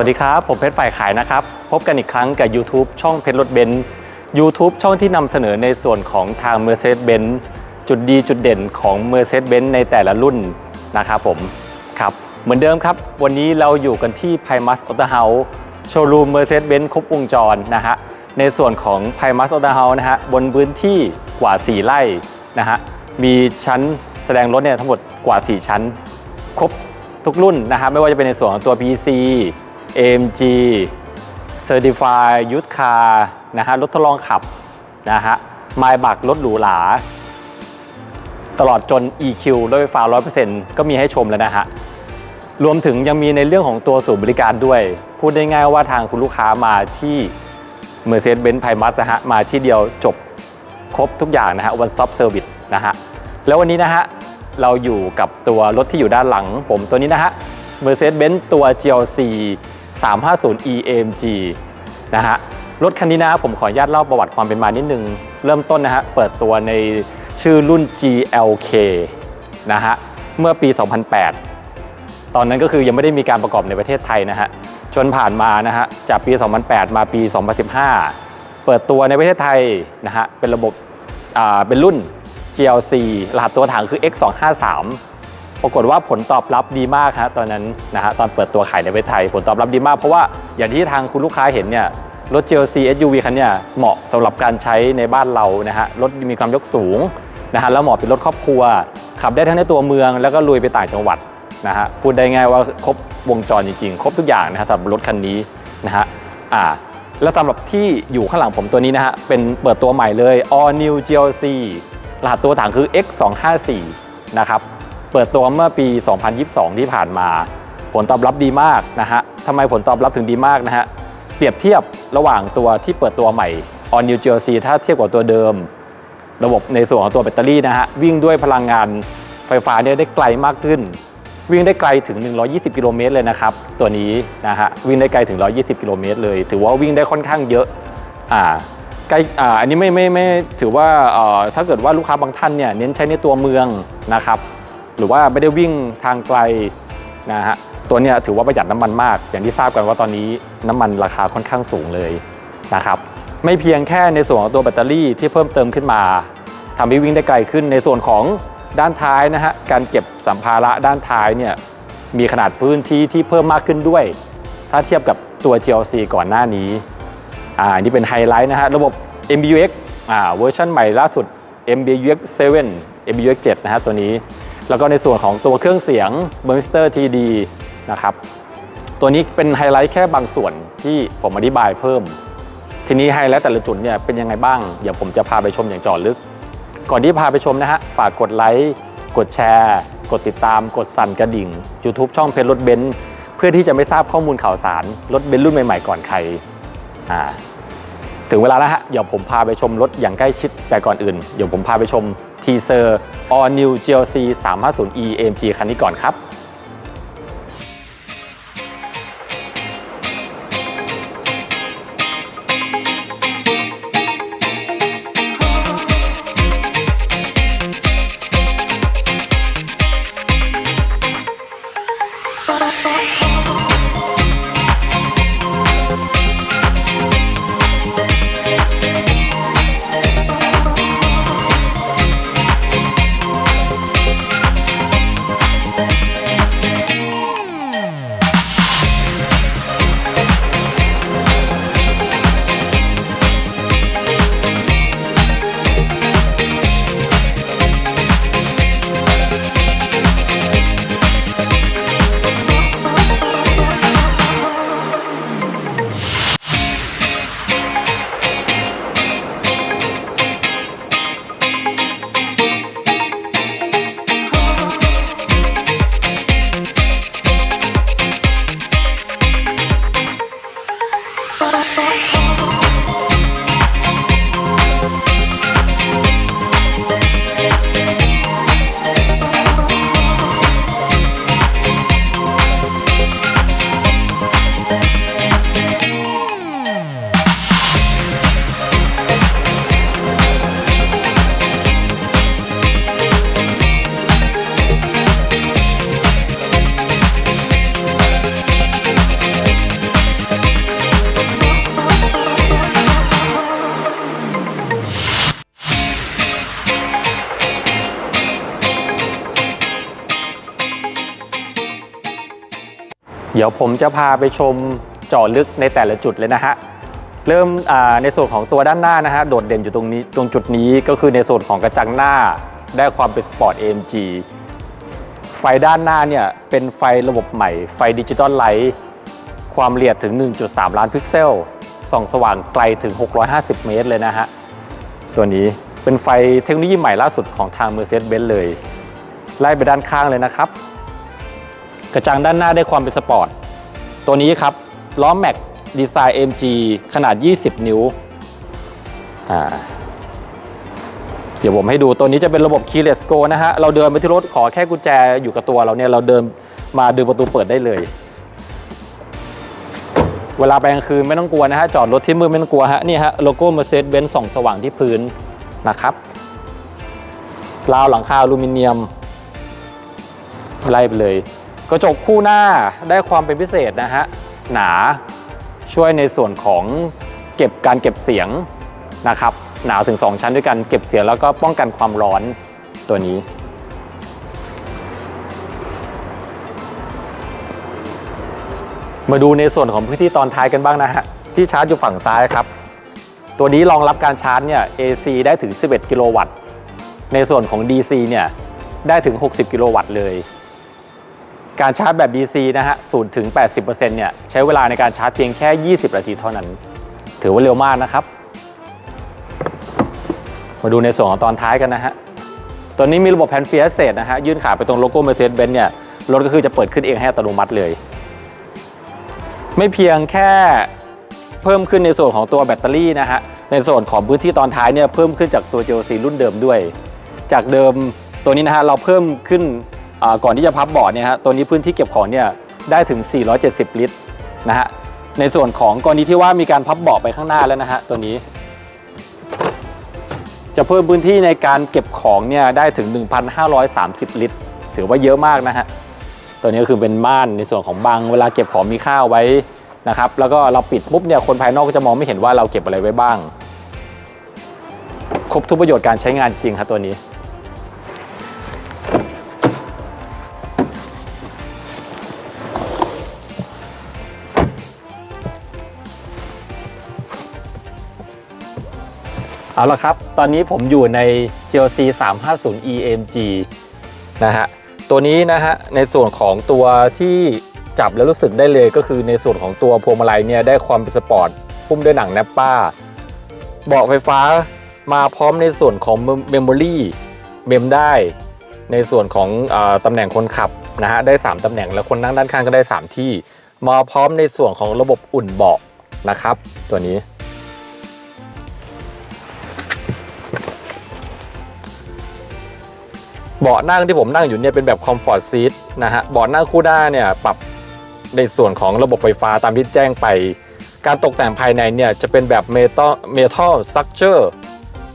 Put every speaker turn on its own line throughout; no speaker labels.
วัสดีครับ ผมเพชรฝ่ายขายนะครับ พบกันอีกครั้งกับ YouTube ช่องเพชรรถเบนซ์ YouTube ช่องที่นำเสนอในส่วนของทาง Mercedes-Benz จุดดีจุดเด่นของ Mercedes-Benz ในแต่ละรุ่นนะครับผมครับ เหมือนเดิมครับ วันนี้เราอยู่กันที่ Primus Auto House โชว์รูม Mercedes-Benz ครบวงจรนะฮะในส่วนของ Primus Auto House นะฮะบนพื้นที่กว่า 4 ไร่นะฮะมีชั้นแสดงรถเนี่ยทั้งหมดกว่า 4 ชั้น ครบทุกรุ่นนะครับไม่ว่าจะเป็นในส่วนของตัว PC AMG Certified Used Car นะฮะรถทดลองขับนะฮะไมล์บักรถหรูหรา ตลอดจน EQ รถไฟฟ้า 100%ก็มีให้ชมแล้วนะฮะรวมถึงยังมีในเรื่องของตัวศูนย์บริการด้วย พูดได้ง่ายว่าทางคุณลูกค้ามาที่ Mercedes-Benz Primus นะฮะมาที่เดียวจบครบทุกอย่างนะฮะ One Stop Service นะฮะแล้ววันนี้นะฮะเราอยู่กับตัวรถที่อยู่ด้านหลังผมตัวนี้นะฮะ Mercedes-Benz ตัว GLC 350 EAMG นะฮะรถคันนี้นะผมขออนุญาตเล่าประวัติความเป็นมานิดนึง เริ่มต้นนะฮะเปิดตัวในชื่อรุ่น GLK นะฮะเมื่อปี 2008 ตอนนั้นก็คือยังไม่ได้มีการประกอบในประเทศไทยนะฮะจนผ่านมานะฮะจากปี 2008 มาปี 2015 เปิดตัวในประเทศไทยนะฮะเป็นระบบอ่าเป็นรุ่น GLC รหัสตัวถังคือ X253 ปรากฏว่าผลตอบรับดีมากฮะตอนนั้นนะฮะตอนเปิดตัวขายในประเทศไทย ผลตอบรับดีมากเพราะว่าอย่างที่ทางคุณลูกค้าเห็นเนี่ยรถ GLC SUV คันเนี่ยเหมาะสำหรับการใช้ในบ้านเรานะฮะรถมีความยกสูงนะฮะแล้วเหมาะเป็นรถครอบครัว ขับได้ทั้งในตัวเมืองแล้วก็ลุยไปต่างจังหวัดนะฮะพูดได้ง่ายว่าครบวงจรจริงๆ ครบทุกอย่างนะฮะสำหรับรถคันนี้นะฮะอ่าแล้วสำหรับที่อยู่ข้างหลังผมตัวนี้นะฮะเป็นเปิดตัวใหม่เลย All New GLC รหัสตัวถังคือ X254 นะครับ เปิดตัวเมื่อปี 2022 ที่ผ่านมา ผลตอบรับดีมากนะฮะทำไมผลตอบรับถึงดีมากนะฮะ เปรียบเทียบระหว่างตัวที่เปิดตัวใหม่ All New GLC ถ้าเทียบกับตัวเดิม ระบบในส่วนของตัวแบตเตอรี่นะฮะ วิ่งด้วยพลังงานไฟฟ้าเนี่ยได้ไกลมากขึ้น วิ่งได้ไกลถึง 120 กิโลเมตรเลยนะครับ ตัวนี้นะฮะ วิ่งได้ไกลถึง 120 กิโลเมตรเลย ถือว่าวิ่งได้ค่อนข้างเยอะ อ่าใกล้อ่าอันนี้ไม่ไม่ไม่ถือว่าเอ่อถ้าเกิดว่าลูกค้าบางท่านเนี่ยเน้นใช้ในตัวเมืองนะครับ หรือว่าไม่ได้วิ่งทางไกลนะฮะตัวนี้ถือว่าประหยัดน้ำมันมาก อย่างที่ทราบกันว่าตอนนี้น้ำมันราคาค่อนข้างสูงเลยนะครับไม่เพียงแค่ในส่วนของตัวแบตเตอรี่ที่เพิ่มเติมขึ้นมาทำให้วิ่งได้ไกลขึ้นในส่วนของด้านท้ายนะฮะการเก็บสัมภาระด้านท้ายเนี่ยมีขนาดพื้นที่ที่เพิ่มมากขึ้นด้วย ถ้าเทียบกับตัว GLC ก่อนหน้านี้อ่านี่เป็นไฮไลท์นะฮะระบบ MBUX อ่าเวอร์ชันใหม่ล่าสุด MBUX 7 MBUX 7นะฮะตัวนี้ แล้วก็ในส่วนของตัวเครื่องเสียง b u r s t e r TD นะครับ ตัวนี้เป็นไฮไลท์แค่บางส่วนที่ผมอธิบายเพิ่ม ทีนี้ไฮไลท์แต่ละจุดเนี่ยเป็นยังไงบ้าง เดี๋ยวผมจะพาไปชมอย่างจอดลึก ก่อนที่พาไปชมนะฮะ ฝากกดไลค์ กดแชร์ กดติดตาม กดสั่นกระดิ่ง YouTube ช่องเพจรถเบนซ์เพื่อที่จะไม่ทราบข้อมูลข่าวสารรถเบนซ์รุ่นใหม่ๆก่อนใคร อ่า ถึงเวลาแล้วฮะ เดี๋ยวผมพาไปชมรถอย่างใกล้ชิดแต่ก่อนอื่น เดี๋ยวผมพาไปชมทีเซอร์ All New GLC 350e AMG คันนี้ก่อนครับ เดี๋ยวผมจะพาไปชมเจาะลึกในแต่ละจุดเลยนะฮะเริ่มในส่วนของตัวด้านหน้านะฮะโดดเด่นอยู่ตรงนี้ตรงจุดนี้ก็คือในส่วนของกระจังหน้าได้ความเป็นสปอร์ต AMG ไฟด้านหน้าเนี่ยเป็นไฟระบบใหม่ ไฟดิจิตอลไลท์ความละเอียดถึง 1.3 ล้านพิกเซลส่องสว่างไกลถึง 650 เมตรเลยนะฮะ ตัวนี้เป็นไฟเทคโนโลยีใหม่ล่าสุดของทาง Mercedes-Benz เลย ไล่ไปด้านข้างเลยนะครับ กระจังด้านหน้าได้ความเป็นสปอร์ต ตัวนี้ครับ ล้อแม็กดีไซน์ MG ขนาด 20 นิ้ว เดี๋ยวผมให้ดูตัวนี้จะเป็นระบบ Keyless Go นะฮะ เราเดินไปที่รถขอแค่กุญแจอยู่กับตัวเราเนี่ย เราเดินมาดึงประตูเปิดได้เลย เวลาไปกลางคืนไม่ต้องกลัวนะฮะ จอดรถที่มืดไม่ต้องกลัวฮะ นี่ฮะ โลโก้ Mercedes-Benz ส่องสว่างที่พื้นนะครับราวหลังคาอลูมิเนียม ไล่ไปเลย กระจกคู่หน้าได้ความเป็นพิเศษนะฮะหนาช่วยในส่วนของเก็บการเก็บเสียงนะครับ หนาถึง 2 ชั้นด้วยกันเก็บเสียงแล้วก็ป้องกันความร้อนตัวนี้ มาดูในส่วนของพื้นที่ตอนท้ายกันบ้างนะฮะที่ชาร์จอยู่ฝั่งซ้ายครับ ตัวนี้รองรับการชาร์จเนี่ย AC ได้ถึง 11 กิโลวัตต์ ในส่วนของ DC เนี่ยได้ถึง 60 กิโลวัตต์เลย การชาร์จแบบ DC นะฮะ0ถึง 80%เนี่ยใช้เวลาในการชาร์จเพียงแค่ 20 นาทีเท่านั้น ถือว่าเร็วมากนะครับ มาดูในส่วนของตอนท้ายกันนะฮะ ตัวนี้มีระบบแพนเฟียสเซตนะฮะ ยื่นขาไปตรงโลโก้ Mercedes-Benz เนี่ย รถก็คือจะเปิดขึ้นเองให้อัตโนมัติเลย ไม่เพียงแค่เพิ่มขึ้นในส่วนของตัวแบตเตอรี่นะฮะ ในส่วนของพื้นที่ตอนท้ายเนี่ยเพิ่มขึ้นจากตัว GLC รุ่นเดิมด้วย จากเดิมตัวนี้นะฮะเราเพิ่มขึ้น ก่อนที่จะพับเบาะเนี่ยฮะตัวนี้พื้นที่เก็บของเนี่ยได้ถึง 470 ลิตรนะฮะในส่วนของกรณีที่ว่ามีการพับเบาะไปข้างหน้าแล้วนะฮะตัวนี้ จะเพิ่มพื้นที่ในการเก็บของเนี่ยได้ถึง 1,530 ลิตร ถือว่าเยอะมากนะฮะตัวนี้ก็คือเป็นม่านในส่วนของบังเวลาเก็บของมีค่าไว้นะครับแล้วก็เราปิดปุ๊บเนี่ยคนภายนอกก็จะมองไม่เห็นว่าเราเก็บอะไรไว้บ้าง ครบทุกประโยชน์การใช้งานจริงครับตัวนี้ เอาละครับ ตอนนี้ผมอยู่ใน GLC 350 EMG นะฮะ ตัวนี้นะฮะ ในส่วนของตัวที่จับแล้วรู้สึกได้เลยก็คือในส่วนของตัวพวงมาลัยเนี่ยได้ความเป็นสปอร์ตพุ่มด้วยหนังแนปป้า เบาะไฟฟ้ามาพร้อมในส่วนของเมมโมรี่เมมได้ ในส่วนของอตำแหน่งคนขับนะฮะได้ 3ตำแหน่งแล้วคนนั่งด้านข้างก็ได้ 3 ที่ มาพร้อมในส่วนของระบบอุ่นเบาะนะครับ ตัวนี้ เบาะนั่งที่ผมนั่งอยู่เนี่ยเป็นแบบคอมฟอร์ t ซีทนะฮะเบาะนั่งคู่หน้าเนี่ยปรับในส่วนของระบบไฟฟ้าตามที่แจ้งไป การตกแต่งภายในเนี่ยจะเป็นแบบเมทัลเมทัลสตรัคเจอร์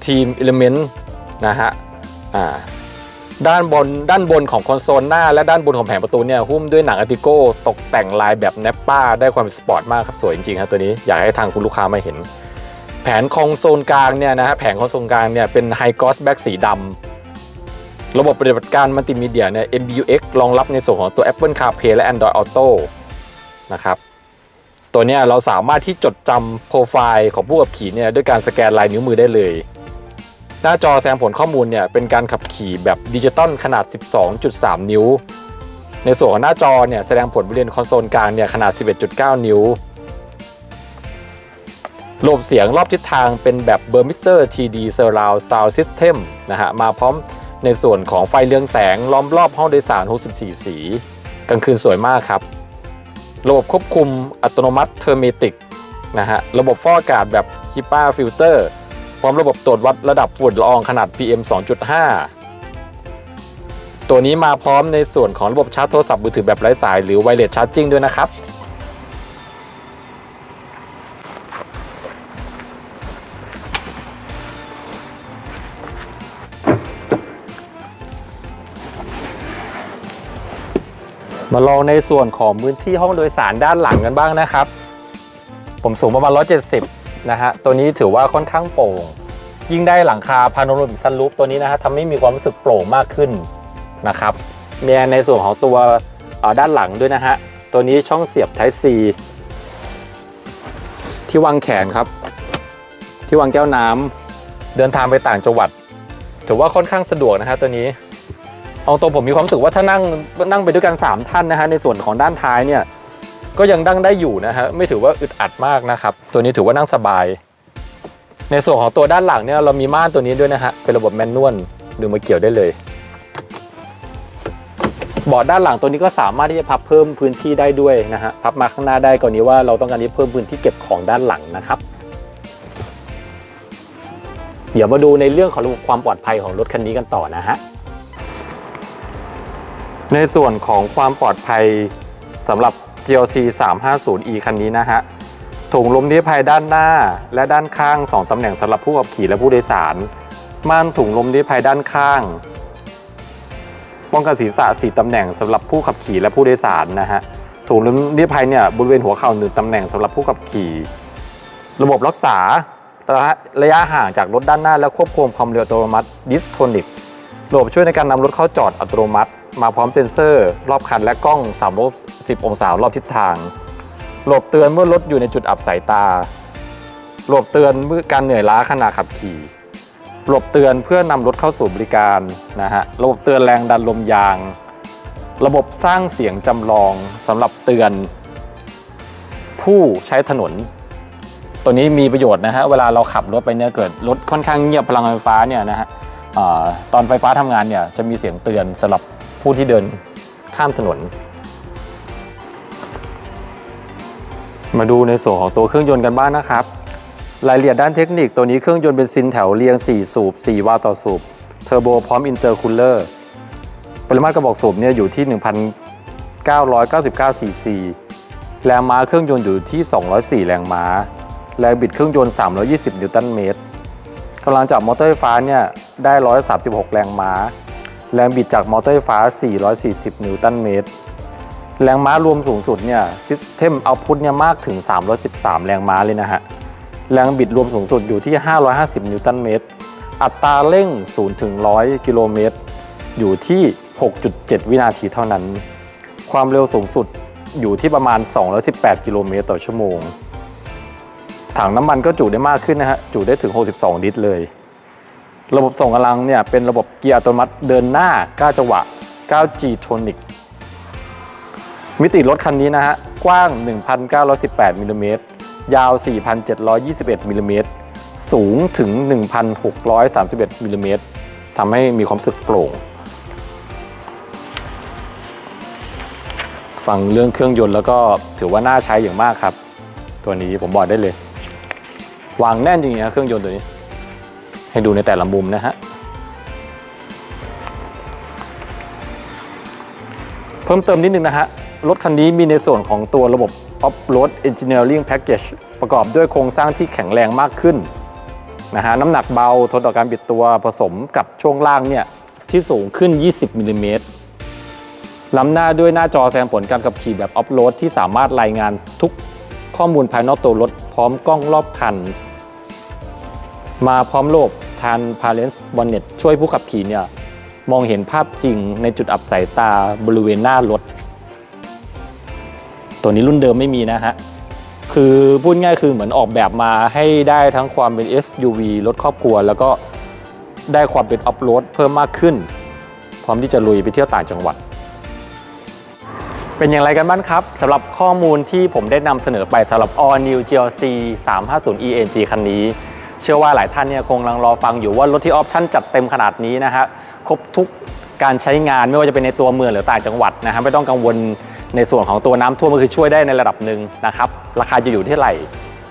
ทีมอิเลเมนต์นะฮะอ่าด้านบนด้านบนของคอนโซลหน้า และด้านบนของแผงประตูเนี่ยหุ้มด้วยหนังอาร์ติโก้ตกแต่งลายแบบแนปป้าได้ความสปอร์ตมากครับสวยจริงๆครับตัวนี้อยากให้ทางคุณลูกค้ามาเห็น แผงคอนโซลกลางเนี่ยนะฮะแผงคอนโซลกลางเนี่ยเป็นไฮกอสแบ็กสีดำ ระบบปฏิบัติการมัลติมีเดียเนี่ย MBUX รองรับในส่วนของตัว Apple CarPlay และ Android Auto นะครับ ตัวเนี้ยเราสามารถที่จดจำโปรไฟล์ของผู้ขับขี่เนี่ยด้วยการสแกนลายนิ้วมือได้เลย หน้าจอแสดงผลข้อมูลเนี่ยเป็นการขับขี่แบบดิจิตอลขนาด 12.3 นิ้ว ในส่วนของหน้าจอเนี่ยแสดงผลบริเวณคอนโซลกลางเนี่ยขนาด 11.9 นิ้วระบบเสียงรอบทิศทางเป็นแบบ b u r m i s t e r TD Surround Sound System นะฮะมาพร้อม ในส่วนของไฟเรืองแสงล้อมรอบห้องโดยสาร 64 สีกลางคืนสวยมากครับ ระบบควบคุมอัตโนมัติเทอร์เมติกนะฮะระบบฟอกอากาศแบบ HIPAA Filter พร้อมระบบตรวจวัดระดับฝุ่นละอองขนาด PM 2.5 ตัวนี้มาพร้อมในส่วนของระบบชาร์จโทรศัพท์มือถือแบบไร้สายหรือ Wireless Charging ด้วยนะครับ มาลองในส่วนของพื้นที่ห้องโดยสารด้านหลังกันบ้างนะครับ ผมสูงประมาณ 170 นะฮะ ตัวนี้ถือว่าค่อนข้างโปร่ง ยิ่งได้หลังคาพาโนโรมิกซันรูฟตัวนี้นะฮะทำให้มีความรู้สึกโปร่งมากขึ้นนะครับมีในส่วนของตัวด้านหลังด้วยนะฮะ ตัวนี้ช่องเสียบ Type C ที่วางแขนครับ ที่วางแก้วน้ำเดินทางไปต่างจังหวัด ถือว่าค่อนข้างสะดวกนะฮะตัวนี้ เอาตัวผมมีความรู้สึกว่าถ้านั่งนั่งไปด้วยกัน 3 ท่านนะฮะในส่วนของด้านท้ายเนี่ยก็ยังนั่งได้อยู่นะฮะไม่ถือว่าอึดอัดมากนะครับ ตัวนี้ถือว่านั่งสบาย ในส่วนของตัวด้านหลังเนี่ยเรามีม่านตัวนี้ด้วยนะฮะเป็นระบบแมนนวลดึงมาเกี่ยวได้เลยเบาะด้านหลังตัวนี้ก็สามารถที่จะพับเพิ่มพื้นที่ได้ด้วยนะฮะพับมาข้างหน้าได้กรณีว่าเราต้องการที่เพิ่มพื้นที่เก็บของด้านหลังนะครับ เดี๋ยวมาดูในเรื่องของระบบความปลอดภัยของรถคันนี้กันต่อนะฮะ ในส่วนของความปลอดภัยสำหรับ GLC 350e คันนี้นะฮะถุงลมนิรภัยด้านหน้าและด้านข้าง 2 ตำแหน่งสำหรับผู้ขับขี่และผู้โดยสาร ม่านถุงลมนิรภัยด้านข้าง ป้องกันศีรษะ 4 ตำแหน่งสำหรับผู้ขับขี่และผู้โดยสารนะฮะถุงลมนิรภัยเนี่ยบริเวณหัวเข่าหนึ่งตำแหน่งสำหรับผู้ขับขี่ ระบบรักษาระยะระยะห่างจากรถด้านหน้าและควบคุมความเร็วอัตโนมัติดิสโทนิกระบบช่วยในการนำรถเข้าจอดอัตโนมัติ มาพร้อมเซ็นเซอร์ รอบคันและกล้อง310องศารอบทิศทางระบบเตือนเมื่อรถอยู่ในจุดอับสายตาระบบเตือนเมื่อการเหนื่อยล้าขณะขับขี่ระบบเตือนเพื่อนำรถเข้าสู่บริการนะฮะ ระบบเตือนแรงดันลมยาง ระบบสร้างเสียงจำลองสำหรับเตือน ผู้ใช้ถนน ตัวนี้มีประโยชน์นะฮะ เวลาเราขับรถไปเนี่ยเกิดรถค่อนข้างเงียบพลังไฟฟ้าเนี่ยนะฮะ อตอนไฟฟ้าทำงานเนี่ยจะมีเสียงเตือนสำหรับผู้ที่เดินข้ามถนน มาดูในส่วนของตัวเครื่องยนต์กันบ้างนะครับ รายละเอียดด้านเทคนิคตัวนี้เครื่องยนต์เป็นซินแถวเรียง 4 สูบ 4 วาล์วต่อสูบ เทอร์โบพร้อมอินเตอร์คูลเลอร์ ปริมาตรกระบอกสูบเนี่ยอยู่ที่ 1,999ซีซีแรงม้าเครื่องยนต์อยู่ที่ 204 แรงม้า แรงบิดเครื่องยนต์ 320 นิวตันเมตรกำลังจากมอเตอร์ไฟฟ้าเนี่ย ได้ 136 แรงม้า แรงบิดจากมอเตอร์ไฟฟ้า 440 นิวตันเมตร แรงม้ารวมสูงสุดเนี่ยซิสเต็มเอาพุทเนี่ยมากถึง 313 แรงม้าเลยนะฮะ แรงบิดรวมสูงสุดอยู่ที่ 550 นิวตันเมตร อัตราเร่ง 0 ถึง 100 กิโลเมตร อยู่ที่ 6.7 วินาทีเท่านั้น ความเร็วสูงสุดอยู่ที่ประมาณ 218 กิโลเมตรต่อชั่วโมง ถังน้ำมันก็จุได้มากขึ้นนะฮะ จุได้ถึง 62 ลิตรเลย ระบบส่งกำลังเนี่ยเป็นระบบเกียร์อัตโนมัติเดินหน้า 9 จังหวะ 9G Tonic มิติรถคันนี้นะฮะ กว้าง 1,918มิลลิเมตรยาว 4,721มิลลิเมตรสูงถึง 1,631มิลลิเมตรทำให้มีความสึกโปร่ง ฟังเรื่องเครื่องยนต์แล้วก็ถือว่าน่าใช้อย่างมากครับ ตัวนี้ผมบอกได้เลย วางแน่นจริงๆนะเครื่องยนต์ตัวนี้ ให้ดูในแต่ละมุมนะฮะ เพิ่มเติมนิดนึงนะฮะ รถคันนี้มีในส่วนของตัวระบบ Off-Road Engineering Package ประกอบด้วยโครงสร้างที่แข็งแรงมากขึ้นนะฮะน้ำหนักเบาทนต่อการบิดตัวผสมกับช่วงล่างเนี่ยที่สูงขึ้น 20มิลลิเมตรล้ำหน้าด้วยหน้าจอแสดงผลการขับขี่แบบออฟโรดที่สามารถรายงานทุกข้อมูลภายนอกตัวรถพร้อมกล้องรอบคัน มาพร้อมโลก ทัน Parents Bonnet ช่วยผู้ขับขี่เนี่ยมองเห็นภาพจริงในจุดอับสายตาบริเวณหน้ารถ ตัวนี้รุ่นเดิมไม่มีนะฮะ คือพูดง่ายคือเหมือนออกแบบมาให้ได้ทั้งความเป็น SUV รถครอบครัว แล้วก็ได้ความเป็นออฟโรดเพิ่มมากขึ้น พร้อมที่จะลุยไปเที่ยวต่างจังหวัด เป็นอย่างไรกันบ้างครับสำหรับข้อมูลที่ผมได้นำเสนอไปสำหรับ All New GLC 350 ENG คันนี้ เชื่อว่าหลายท่านเนี่ยคงกำลังรอฟังอยู่ว่ารถที่ออปชั่นจัดเต็มขนาดนี้นะฮะครบทุกการใช้งานไม่ว่าจะเป็นในตัวเมืองหรือต่างจังหวัดนะฮะไม่ต้องกังวลในส่วนของตัวน้ำท่วมก็คือช่วยได้ในระดับหนึ่งนะครับราคาจะอยู่ที่ไหร่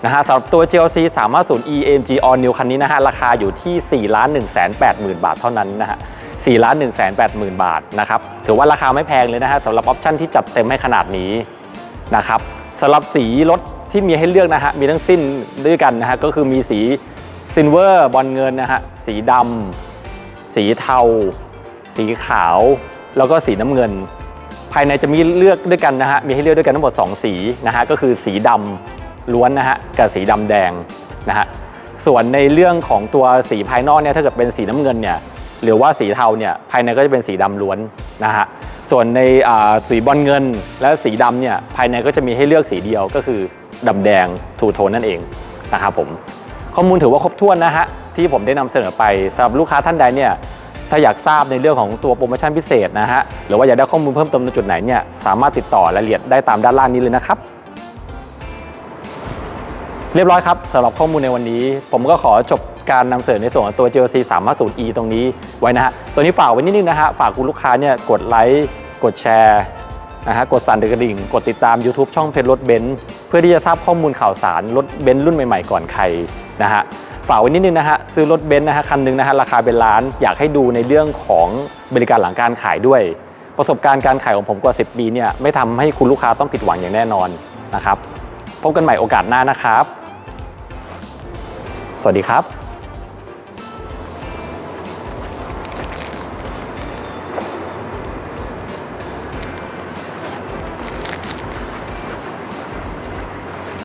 นะฮะสำหรับตัว GLC 350 ENG All New คันนี้นะฮะราคาอยู่ที่4ล้าน1 8 0 0 0 0 บาทเท่านั้นนะฮะ4ล้าน1 8 0 0 0 0 บาทนะครับถือว่าราคาไม่แพงเลยนะฮะสำหรับออปชั่นที่จัดเต็มให้ขนาดนี้นะครับสำหรับสีรถที่มีให้เลือกนะฮะมีทั้งสิ้นด้วยกันนะฮะก็คือมีสี ซิลเวอร์บอลเงินนะฮะสีดำสีเทา สีขาว แล้วก็สีน้ำเงิน ภายในจะมีเลือกด้วยกันนะฮะมีให้เลือกด้วยกันทั้งหมด 2 สีนะฮะก็คือสีดำล้วนนะฮะกับสีดำแดงนะฮะส่วนในเรื่องของตัวสีภายนอกเนี่ยถ้าเกิดเป็นสีน้ำเงินเนี่ยหรือว่าสีเทาเนี่ยภายในก็จะเป็นสีดำล้วนนะฮะส่วนในอ่าสีบอลเงินและสีดำเนี่ยภายในก็จะมีให้เลือกสีเดียวก็คือดำแดงทูโทนนั่นเองนะครับผม ข้อมูลถือว่าครบถ้วนนะฮะที่ผมได้นำเสนอไปสำหรับลูกค้าท่านใดเนี่ยถ้าอยากทราบในเรื่องของตัวโปรโมชั่นพิเศษนะฮะหรือว่าอยากได้ข้อมูลเพิ่มเติมในจุดไหนเนี่ยสามารถติดต่อรายละเอียดได้ตามด้านล่างนี้เลยนะครับ เรียบร้อยครับสำหรับข้อมูลในวันนี้ ผมก็ขอจบการนำเสนอในส่วนของตัว GLC 350e ตรงนี้ไว้นะฮะตัวนี้ฝากไว้นิดนึงนะฮะฝากคุณลูกค้าเนี่ยกดไลค์กดแชร์ นะฮะกดสั่นกระดิ่ง กดติดตาม YouTube ช่องเพจรถเบนซ์เพื่อที่จะทราบข้อมูลข่าวสารรถเบนซ์รุ่นใหม่ๆ ก่อนใครนะฮะฝากไว้นิดนึงนะฮะซื้อรถเบนซ์นะฮะคันหนึงนะฮะราคาเป็นล้าน อยากให้ดูในเรื่องของบริการหลังการขายด้วย ประสบการณ์การขายของผมกว่า 10 ปีเนี่ยไม่ทำให้คุณลูกค้าต้องผิดหวังอย่างแน่นอนนะครับพบกันใหม่โอกาสหน้านะครับ สวัสดีครับ